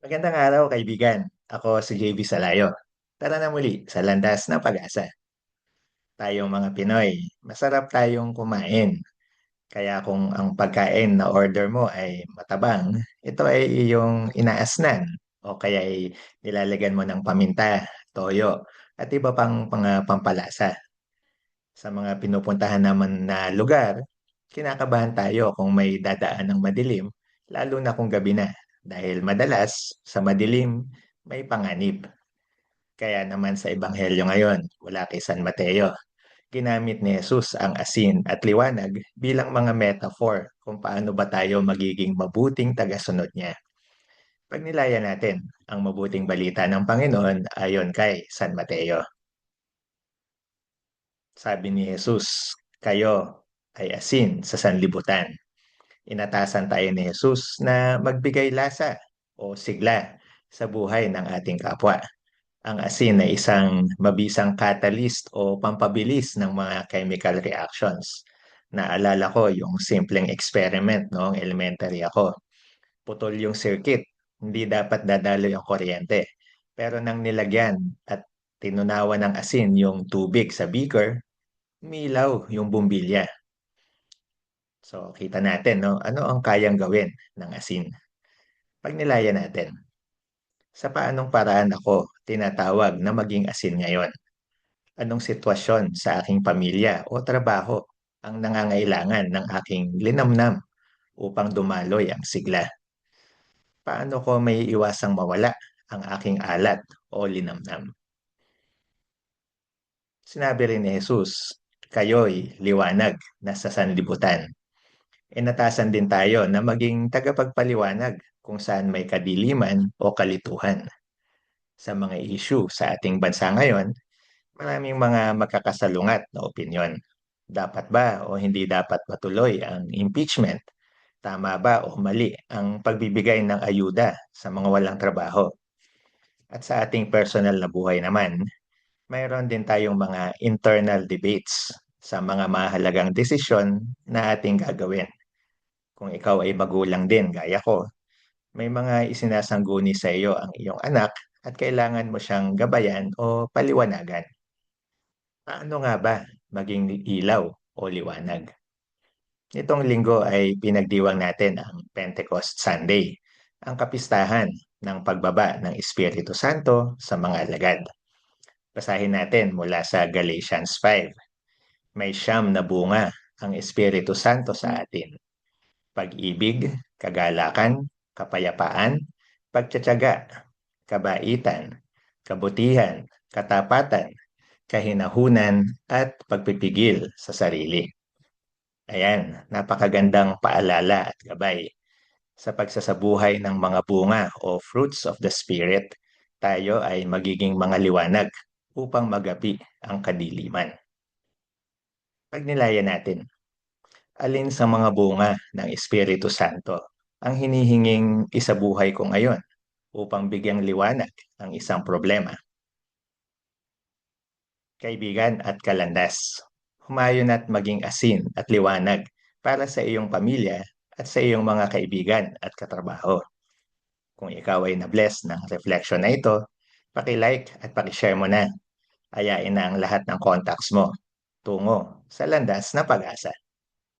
Magandang araw kaibigan. Ako si JB Salayo. Tara na muli sa landas ng pag-asa. Tayong mga Pinoy, masarap tayong kumain. Kaya kung ang pagkain na order mo ay matabang, ito ay iyong inaasnan o kaya ay nilalagyan mo ng paminta, toyo, at iba pang mga pampalasa. Sa mga pinupuntahan naman na lugar, kinakabahan tayo kung may dadaan ng madilim, lalo na kung gabi na. Dahil madalas, sa madilim, may panganib. Kaya naman sa Ebanghelyo ngayon, mula kay San Mateo, ginamit ni Jesus ang asin at liwanag bilang mga metaphor kung paano ba tayo magiging mabuting tagasunod niya. Pagnilayan natin ang mabuting balita ng Panginoon ayon kay San Mateo. Sabi ni Jesus, kayo ay asin sa sanlibutan. Inatasan tayo ni Jesus na magbigay lasa o sigla sa buhay ng ating kapwa. Ang asin ay isang mabisang catalyst o pampabilis ng mga chemical reactions. Naalala ko yung simpleng experiment noong elementary ako. Putol yung circuit, hindi dapat dadaloy ang kuryente. Pero nang nilagyan at tinunawan ng asin yung tubig sa beaker, umilaw yung bumbilya. So, kita natin, no? Ano ang kayang gawin ng asin? Pagnilayan natin. Sa paanong paraan ako tinatawag na maging asin ngayon? Anong sitwasyon sa aking pamilya o trabaho ang nangangailangan ng aking linamnam upang dumaloy ang sigla? Paano ko may iwasang mawala ang aking alat o linamnam? Sinabi rin ni Jesus, kayo'y liwanag na sa sanlibutan. Inatasan din tayo na maging tagapagpaliwanag kung saan may kadiliman o kalituhan. Sa mga issue sa ating bansa ngayon, maraming mga magkakasalungat na opinyon. Dapat ba o hindi dapat patuloy ang impeachment? Tama ba o mali ang pagbibigay ng ayuda sa mga walang trabaho? At sa ating personal na buhay naman, mayroon din tayong mga internal debates sa mga mahalagang desisyon na ating gagawin. Kung ikaw ay magulang din, gaya ko, may mga isinasangguni sa iyo ang iyong anak at kailangan mo siyang gabayan o paliwanagan. Paano nga ba maging ilaw o liwanag? Itong linggo ay pinagdiwang natin ang Pentecost Sunday, ang kapistahan ng pagbaba ng Espiritu Santo sa mga alagad. Basahin natin mula sa Galatians 5. May siyam na bunga ang Espiritu Santo sa atin. Pag-ibig, kagalakan, kapayapaan, pagtsatsaga, kabaitan, kabutihan, katapatan, kahinahunan, at pagpipigil sa sarili. Ayan, napakagandang paalala at gabay. Sa pagsasabuhay ng mga bunga o fruits of the Spirit, tayo ay magiging mga liwanag upang magapi ang kadiliman. Pagnilayan natin, alin sa mga bunga ng Espiritu Santo ang hinihinging isabuhay ko ngayon upang bigyang liwanag ang isang problema? Kaibigan at kalandas, humayon at maging asin at liwanag para sa iyong pamilya at sa iyong mga kaibigan at katrabaho. Kung ikaw ay na-bless ng reflection na ito, paki-like at paki-share mo na. Ayain na ang lahat ng contacts mo tungo sa landas na pag-asa.